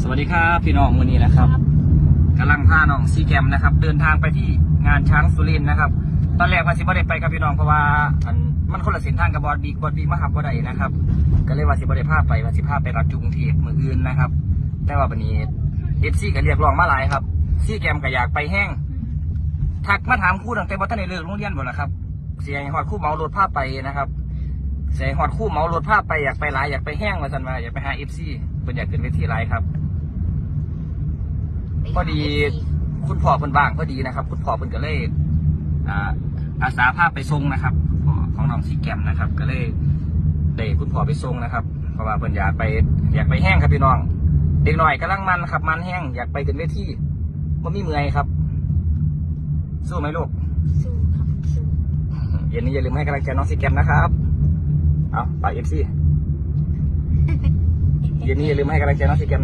สวัสดีครับพี่น้องวันนี้นะครับกำลังพาน้องซีแกมนะครับ เดินทางไปที่งานช้างสุรินทร์นะครับ ตอนแรกว่าสิบ่ได้ไปกับพี่น้องเพราะว่าอันมันคนละเส้นทางกับบอดบีกบอดบีกมาหับบ่ได้นะครับ ก็เลยว่าสิบ่ได้พาไปว่าสิพาไปรับจุกรุงเทพมืออื่นนะครับ แต่ว่าวันนี้เอฟซีก็เรียกร้องมาหลายครับซีแกมก็อยากไปแห้งทักมาถามครู่ตั้งแต่บ่ทันได้เลิกโรงเรียนบ่ล่ะครับ เสียงฮอดคู่เหมารถพาไปนะครับเสียงฮอดคู่เหมารถพาไปอยากไปหลายอยากไปแห้งว่าซั่นว่าอยากไปหาเอฟซีเพิ่นอยากขึ้นเวทีหลายครับพ อดีคุณพ่อเพิ่นว่างพอดีนะครับ คุณพ่อเพิ่นก็เลยอ่าอาสาพาไปส่งนะครับพ่อของน้องซีแกมนะครับ ก็เลยได้คุณพ่อไปส่งนะครับ เพราะว่าเพิ่นอยากไปอยากไปแห้งครับพี่น้อง เด็กหน่อยกำลังมันครับมันแห้งอยากไปขึ้นเวทีมันมีเมื่อยครับ สู้ไหมลูกสู้ครับสู้เย็นนี้อย่าลืมให้กำลังใจน้องซีแกมนะครับ เอาฝากเอฟซีเย็นนี้อย่าลืมให้กำลังใจน้องซีแกมนะ